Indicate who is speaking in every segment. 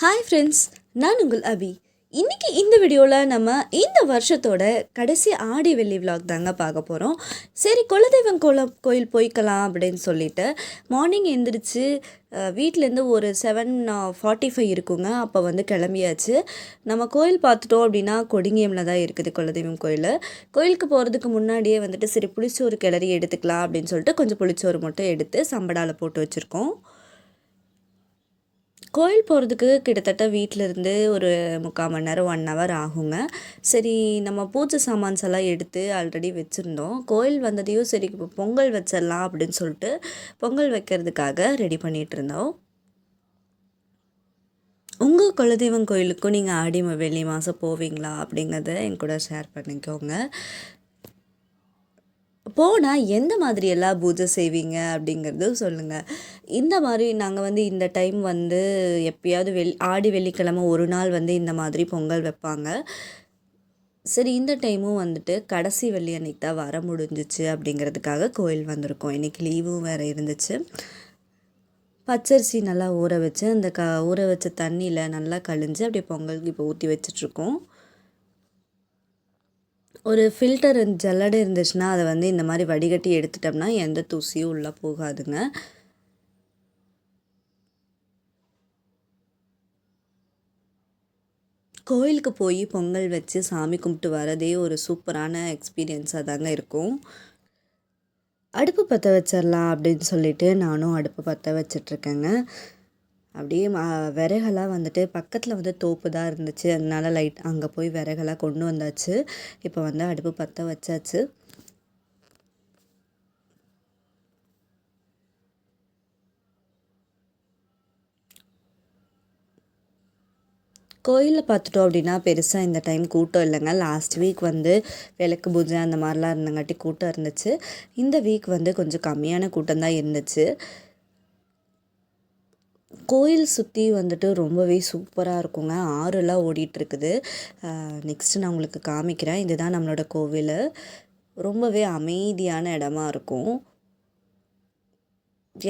Speaker 1: Hi friends நான் உங்கள் அபி. இன்றைக்கி இந்த வீடியோவில் நம்ம இந்த வருஷத்தோட கடைசி ஆடி வெள்ளி vlog தாங்க பார்க்க போகிறோம் சரி குலதெய்வம் கோல கோயில் போய்க்கலாம் அப்படின்னு சொல்லிட்டு மார்னிங் எழுந்திரிச்சு வீட்டிலேருந்து ஒரு செவன் ஃபார்ட்டி ஃபைவ் இருக்குங்க. அப்போ வந்து கிளம்பியாச்சு. நம்ம கோயில் பார்த்துட்டோம் அப்படின்னா கொடிங்கியமில் தான் இருக்குது குலதெய்வம் கோயில். கோயிலுக்கு போகிறதுக்கு முன்னாடியே வந்துட்டு சரி புளிச்சோறு கிளறி எடுத்துக்கலாம் அப்படின்னு சொல்லிட்டு கொஞ்சம் புளிச்சோறு மட்டும் எடுத்து சம்படாவில் போட்டு வச்சுருக்கோம். கோயில் போகிறதுக்கு கிட்டத்தட்ட வீட்டிலேருந்து ஒரு முக்கால் மணி நேரம் ஒன் ஹவர் ஆகுங்க. சரி நம்ம பூஜை சாமான்ஸ் எல்லாம் எடுத்து ஆல்ரெடி வச்சுருந்தோம். கோயில் வந்ததையும் சரி இப்போ பொங்கல் வச்சிடலாம் அப்படின்னு சொல்லிட்டு பொங்கல் வைக்கிறதுக்காக ரெடி பண்ணிகிட்டு இருந்தோம். உங்கள் குலதெய்வம் கோயிலுக்கும் நீங்கள் ஆடி வெள்ளி மாதம் போவீங்களா அப்படிங்கிறத என் கூட ஷேர் பண்ணிக்கோங்க. போனால் எந்த மாதிரி எல்லாம் பூஜை செய்வீங்க அப்படிங்கிறது சொல்லுங்கள் இந்த மாதிரி நாங்கள் வந்து இந்த டைம் வந்து எப்பயாவது வெள் ஆடி வெள்ளிக்கிழமை ஒரு நாள் வந்து இந்த மாதிரி பொங்கல் வைப்பாங்க. சரி இந்த டைமும் வந்துட்டு கடைசி வெள்ளி அன்னைக்கு தான் வர முடிஞ்சிச்சு அப்படிங்கிறதுக்காக கோயில் வந்திருக்கோம். இன்றைக்கி லீவும் வேறு இருந்துச்சு. பச்சரிசி நல்லா ஊற வச்சு அந்த க ஊற வச்ச தண்ணியில் நல்லா கழிஞ்சு அப்படியே பொங்கலுக்கு இப்போ ஊற்றி வச்சிட்ருக்கோம் ஒரு ஃபில்டர் ஜல்லடை இருந்துச்சுன்னா அதை வந்து இந்த மாதிரி வடிகட்டி எடுத்துட்டோம்னா எந்த தூசியும் உள்ளே போகாதுங்க. கோயிலுக்கு போய் பொங்கல் வச்சு சாமி கும்பிட்டு வரதே ஒரு சூப்பரான எக்ஸ்பீரியன்ஸாக தாங்க இருக்கும். அடுப்பு பற்ற வச்சிடலாம் அப்படின்னு சொல்லிட்டு நானும் அடுப்பு பற்ற வச்சிட்ருக்கேங்க அப்படியே ம- விறகெல்லாம் வந்துட்டு பக்கத்தில் வந்து தோப்பு தான் இருந்துச்சு. அதனால லைட் அங்கே போய் விறகெல்லாம் கொண்டு வந்தாச்சு. இப்போ வந்து அடுப்பு பற்ற வச்சாச்சு. கோயிலில் பார்த்துட்டோம் அப்படின்னா பெருசாக இந்த டைம் கூட்டம் இல்லைங்க. லாஸ்ட் வீக் வந்து விளக்கு பூஜை அந்த மாதிரிலாம் இருந்தங்காட்டி கூட்டம் இருந்துச்சு. இந்த வீக் வந்து கொஞ்சம் கம்மியான கூட்டம் தான் இருந்துச்சு. கோயில் சுற்றி வந்துட்டு ரொம்பவே சூப்பராக இருக்குங்க. ஆறுலாம் ஓடிட்டுருக்குது. நெக்ஸ்ட்டு நான் உங்களுக்கு காமிக்கிறேன். இதுதான் நம்மளோட கோவில். ரொம்பவே அமைதியான இடமா இருக்கும்.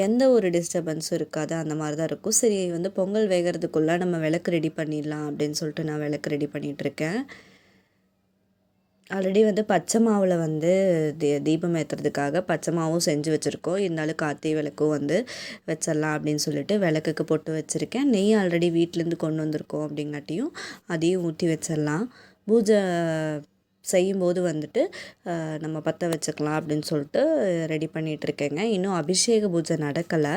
Speaker 1: எந்த ஒரு டிஸ்டர்பன்ஸும் இருக்காது. அந்த மாதிரி தான் இருக்கும். சரி வந்து பொங்கல் வேகிறதுக்குள்ளே நம்ம விளக்கு ரெடி பண்ணிடலாம் அப்படின்னு சொல்லிட்டு நான் விளக்கு ரெடி பண்ணிகிட்ருக்கேன் ஆல்ரெடி வந்து பச்சை மாவில் வந்து தீ தீபம் ஏற்றுறதுக்காக பச்சை மாவும் செஞ்சு வச்சுருக்கோம். இருந்தாலும் கார்த்திகை விளக்கும் வந்து வச்சிடலாம் அப்படின்னு சொல்லிட்டு விளக்குக்கு போட்டு வச்சுருக்கேன். நெய் ஆல்ரெடி வீட்டிலேருந்து கொண்டு வந்திருக்கோம் அப்படிங்காட்டியும் அதையும் ஊற்றி வச்சிடலாம். பூஜை செய்யும்போது வந்துட்டு நம்ம பற்ற வச்சுக்கலாம் அப்படின்னு சொல்லிட்டு ரெடி பண்ணிகிட்டு இருக்கேங்க. இன்னும் அபிஷேக பூஜை நடக்கலை.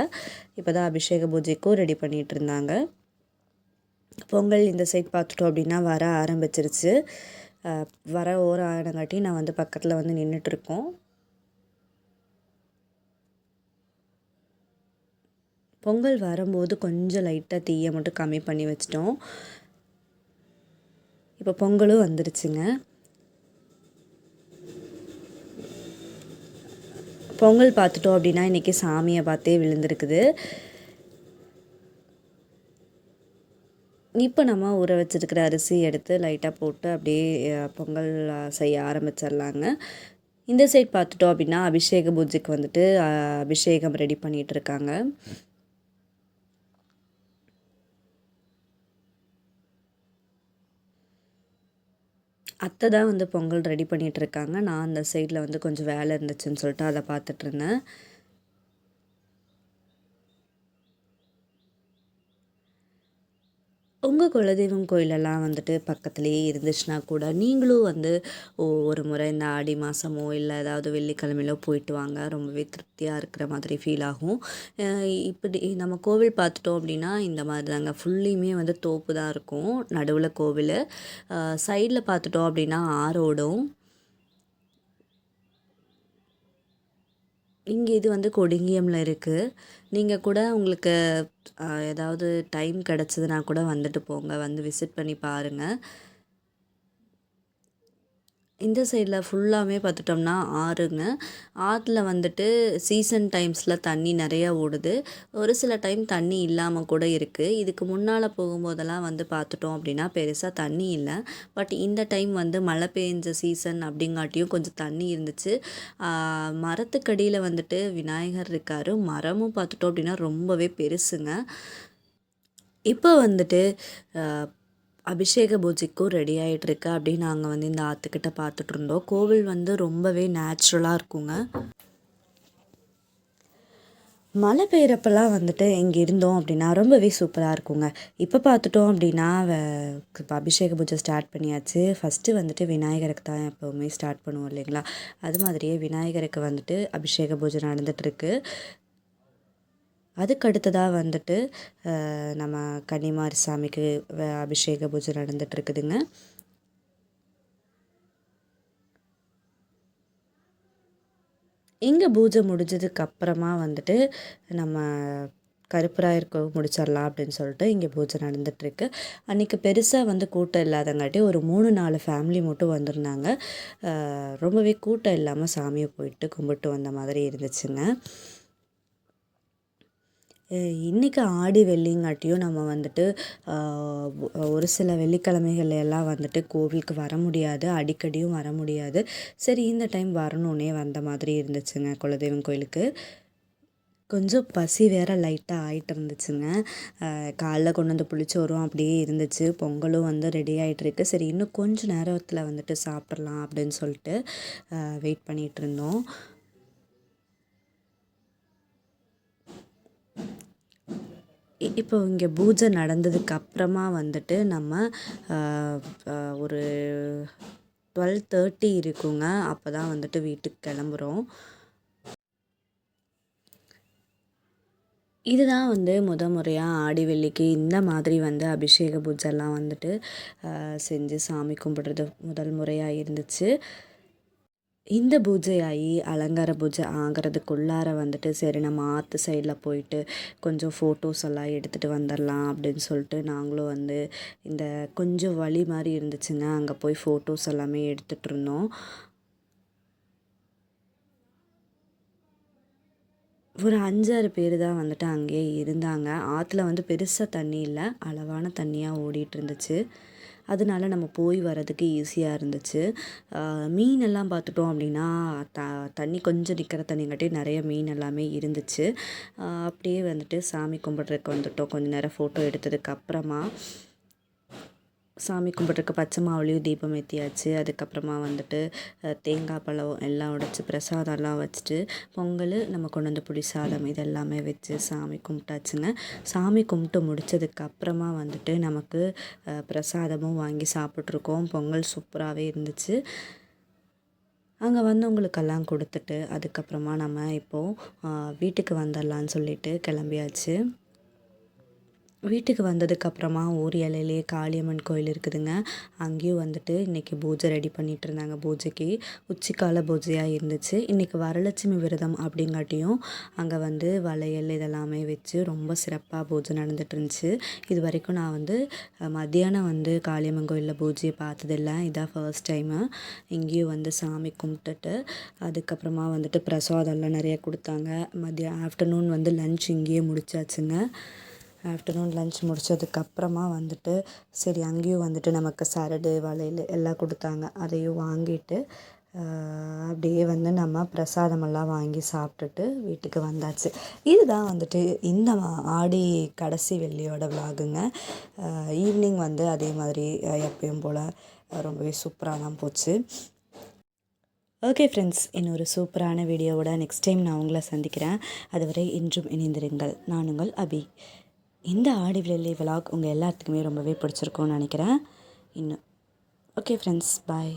Speaker 1: இப்போ தான் அபிஷேக பூஜைக்கும் ரெடி பண்ணிகிட்டு இருந்தாங்க. பொங்கல் இந்த சைட் பார்த்துட்டோம் அப்படின்னா வர ஆரம்பிச்சிருச்சு. வர ஓரம் ஆனங்காட்டி நான் வந்து பக்கத்தில் வந்து நின்றுட்டுருக்கோம் பொங்கல் வரும்போது கொஞ்சம் லைட்டாக தீயை மட்டும் கம்மி பண்ணி வச்சிட்டோம். இப்போ பொங்கலும் வந்துருச்சுங்க. பொங்கல் பார்த்துட்டோம் அப்படின்னா இன்றைக்கி சாமியை பார்த்தே விழுந்திருக்குது. இப்போ நம்ம ஊற வச்சிருக்கிற அரிசி எடுத்து லைட்டாக போட்டு அப்படியே பொங்கல் செய்ய ஆரம்பிச்சிடலாங்க. இந்த சைட் பார்த்துட்டோம் அப்படின்னா அபிஷேக பூஜைக்கு வந்துட்டு அபிஷேகம் ரெடி பண்ணிகிட்டு இருக்காங்க. அத்தை தான் வந்து பொங்கல் ரெடி பண்ணிகிட்டு இருக்காங்க. நான் அந்த சைடில் வந்து கொஞ்சம் வேலை இருந்துச்சுன்னு சொல்லிட்டு அதை பார்த்துட்ருந்தேன் உங்கள் குலதெய்வம் கோயிலெல்லாம் வந்துட்டு பக்கத்துலேயே இருந்துச்சுன்னா கூட நீங்களும் வந்து ஓ ஒரு முறை இந்த ஆடி மாதமோ இல்லை ஏதாவது வெள்ளிக்கிழமையிலோ போயிட்டு வாங்க. ரொம்பவே திருப்தியாக இருக்கிற மாதிரி ஃபீல் ஆகும். இப்படி நம்ம கோவில் பார்த்துட்டோம் அப்படின்னா இந்த மாதிரி தாங்க ஃபுல்லியுமே வந்து தோப்பு தான் இருக்கும். நடுவில் கோவில். சைடில் பார்த்துட்டோம் அப்படின்னா ஆரோடும் இங்கே இது வந்து கொடிங்கியமில் இருக்குது நீங்கள் கூட உங்களுக்கு ஏதாவது டைம் கிடச்சதுன்னா கூட வந்துட்டு போங்க. வந்து விசிட் பண்ணி பாருங்கள் இந்த சைடில் ஃபுல்லாமே பார்த்துட்டோம்னா ஆறுங்க. ஆற்றுல வந்துட்டு சீசன் டைம்ஸில் தண்ணி நிறையா ஓடுது. ஒரு சில டைம் தண்ணி இல்லாமல் கூட இருக்குது இதுக்கு முன்னால் போகும்போதெல்லாம் வந்து பார்த்துட்டோம் அப்படின்னா பெருசாக தண்ணி இல்லை. பட் இந்த டைம் வந்து மழை பெஞ்ச சீசன் அப்படிங்காட்டியும் கொஞ்சம் தண்ணி இருந்துச்சு. மரத்துக்கடியில் வந்துட்டு விநாயகர் இருக்கார். மரமும் பார்த்துட்டோம் அப்படின்னா ரொம்பவே பெருசுங்க. இப்போ வந்துட்டு அபிஷேக பூஜைக்கும் ரெடி ஆகிட்டுருக்கு அப்படின்னு நாங்கள் வந்து இந்த ஆற்றுக்கிட்ட பார்த்துட்டு இருந்தோம் கோவில் வந்து ரொம்பவே நேச்சுரலாக இருக்குங்க. மழை பெய்கிறப்பெல்லாம் வந்துட்டு இங்கே இருந்தோம் அப்படின்னா ரொம்பவே சூப்பராக இருக்குங்க. இப்போ பார்த்துட்டோம் அப்படின்னா வ- இப்போ அபிஷேக பூஜை ஸ்டார்ட் பண்ணியாச்சு. ஃபஸ்ட்டு வந்துட்டு விநாயகருக்கு தான் எப்போவுமே ஸ்டார்ட் பண்ணுவோம் இல்லைங்களா? அது மாதிரியே விநாயகருக்கு வந்துட்டு அபிஷேக பூஜை நடந்துகிட்ருக்கு அதுக்கு அடுத்ததாக வந்துட்டு நம்ம கன்னிமார் சாமிக்கு வ- அபிஷேக பூஜை நடந்துட்டு இருக்குதுங்க இங்கே பூஜை முடிஞ்சதுக்கு அப்புறமா வந்துட்டு நம்ம கருப்பராயருக்கு முடிச்சிடலாம் அப்படின்னு சொல்லிட்டு இங்கே பூஜை நடந்துகிட்ருக்கு அன்றைக்கி பெருசாக வந்து கூட்டம் இல்லாதங்காட்டி ஒரு மூணு நாலு ஃபேமிலி மட்டும் வந்திருந்தாங்க. ரொம்பவே கூட்டம் இல்லாமல் சாமியை போயிட்டு கும்பிட்டு வந்த மாதிரி இருந்துச்சுங்க. இன்றைக்கி இன்னைக்கு ஆடி வெள்ளிங்காட்டியும் நம்ம வந்துட்டு ஒரு சில வெள்ளிக்கிழமைகள் எல்லாம் வந்துட்டு கோவிலுக்கு வர முடியாது அடிக்கடியும் வர முடியாது. சரி இந்த டைம் வரணுன்னே வந்த மாதிரி இருந்துச்சுங்க குலதெய்வம் கோயிலுக்கு. கொஞ்சம் பசி வேற லைட்டாக ஆயிட்டு இருந்துச்சுங்க. காலைல கொண்டு வந்து புளிச்சோறும் அப்படியே இருந்துச்சு. பொங்கலும் வந்து ரெடி ஆகிட்டுருக்கு சரி இன்னும் கொஞ்சம் நேரத்தில் வந்துட்டு சாப்பிட்றலாம் அப்படின்னு சொல்லிட்டு வெயிட் பண்ணிகிட்டு இருந்தோம். இப்போ இங்கே பூஜை நடந்ததுக்கு அப்புறமா வந்துட்டு நம்ம ஒரு டுவெல் தேர்ட்டி இருக்குங்க. அப்போ தான் வந்துட்டு வீட்டுக்கு கிளம்புறோம். இதுதான் வந்து முத முறையாக ஆடி வெள்ளிக்கு இந்த மாதிரி வந்து அபிஷேக பூஜைலாம் வந்துட்டு செஞ்சு சாமி கும்பிடுறது முதல் முறையாக இருந்துச்சு. இந்த பூஜை ஆகி அலங்கார பூஜை ஆகிறதுக்குள்ளார வந்துட்டு சரி நம்ம ஆற்று சைடில் போயிட்டு கொஞ்சம் ஃபோட்டோஸ் எல்லாம் எடுத்துகிட்டு வந்துடலாம் அப்படின்னு சொல்லிட்டு நாங்களும் வந்து இந்த கொஞ்சம் வழி மாதிரி இருந்துச்சுங்க. அங்கே போய் ஃபோட்டோஸ் எல்லாமே எடுத்துகிட்டு இருந்தோம். ஒரு அஞ்சாறு பேர் தான் வந்துட்டு அங்கேயே இருந்தாங்க. ஆற்றுல வந்து பெருசாக தண்ணி இல்லை அளவான தண்ணியாக ஓடிட்டு இருந்துச்சு. அதனால நம்ம போய் வர்றதுக்கு ஈஸியாக இருந்துச்சு. மீன் எல்லாம் பார்த்துட்டோம் அப்படின்னா த தண்ணி கொஞ்சம் நிற்கிற தண்ணிங்காட்டி நிறைய மீன் எல்லாமே இருந்துச்சு. அப்படியே வந்துட்டு சாமி கும்பிட்றதுக்கு வந்துட்டோம். கொஞ்சம் நேரம் ஃபோட்டோ எடுத்ததுக்கு அப்புறமா. சாமி கும்பிட்ருக்க பச்சை மாவுலேயும் தீபம் ஏற்றியாச்சு அதுக்கப்புறமா வந்துட்டு தேங்காய் பழம் எல்லாம் உடைச்சி பிரசாதம்லாம் வச்சுட்டு பொங்கல் நம்ம கொண்டு வந்து புளி சாதம் இது எல்லாமே வச்சு சாமி கும்பிட்டாச்சுங்க. சாமி கும்பிட்டு முடித்ததுக்கப்புறமா வந்துட்டு நமக்கு பிரசாதமும் வாங்கி சாப்பிட்ருக்கோம். பொங்கல் சூப்பராகவே இருந்துச்சு. அங்கே வந்தவங்களுக்கெல்லாம் கொடுத்துட்டு அதுக்கப்புறமா நம்ம இப்போது வீட்டுக்கு வந்துடலான்னு சொல்லிட்டு கிளம்பியாச்சு. வீட்டுக்கு வந்ததுக்கப்புறமா ஊர் இலையிலேயே காளியம்மன் கோயில் இருக்குதுங்க. அங்கேயும் வந்துட்டு இன்றைக்கி பூஜை ரெடி பண்ணிகிட்டு இருந்தாங்க பூஜைக்கு. உச்சிக்கால பூஜையாக இருந்துச்சு. இன்றைக்கி வரலட்சுமி விரதம் அப்படிங்காட்டியும் அங்கே வந்து வளையல் இதெல்லாமே வச்சு ரொம்ப சிறப்பாக பூஜை நடந்துட்டு இருந்துச்சு. இது வரைக்கும் நான் வந்து மத்தியானம் வந்து காளியம்மன் கோயிலில் பூஜையை பார்த்ததில்ல. இதான் ஃபர்ஸ்ட் டைமு இங்கேயும் வந்து சாமி கும்பிட்டுட்டு அதுக்கப்புறமா வந்துட்டு பிரசாதம்லாம் நிறைய கொடுத்தாங்க. மதியம் ஆஃப்டர்நூன் வந்து லஞ்ச் இங்கேயே முடிச்சாச்சுங்க. ஆஃப்டர்நூன் லஞ்ச் முடித்ததுக்கப்புறமா வந்துட்டு சரி அங்கேயும் வந்துட்டு நமக்கு சரடு வளையல் எல்லாம் கொடுத்தாங்க. அதையும் வாங்கிட்டு அப்படியே வந்து நம்ம பிரசாதமெல்லாம் வாங்கி சாப்பிட்டுட்டு வீட்டுக்கு வந்தாச்சு. இதுதான் வந்துட்டு இந்த ஆடி கடைசி வெள்ளியோட விலாகுங்க ஈவினிங் வந்து அதே மாதிரி எப்பயும் போல் ரொம்பவே சூப்பராக தான் போச்சு. ஓகே ஃப்ரெண்ட்ஸ் இன்னொரு சூப்பரான வீடியோவோட நெக்ஸ்ட் டைம் நான் உங்களை சந்திக்கிறேன். அதுவரை இன்றும் இணைந்திருங்கள். நான் உங்கள் அபி. இந்த ஆடி விலை விலாக் உங்கள் எல்லாத்துக்குமே ரொம்பவே பிடிச்சிருக்கும்னு நினைக்கிறேன். இன்னும் ஓகே ஃப்ரெண்ட்ஸ் பாய்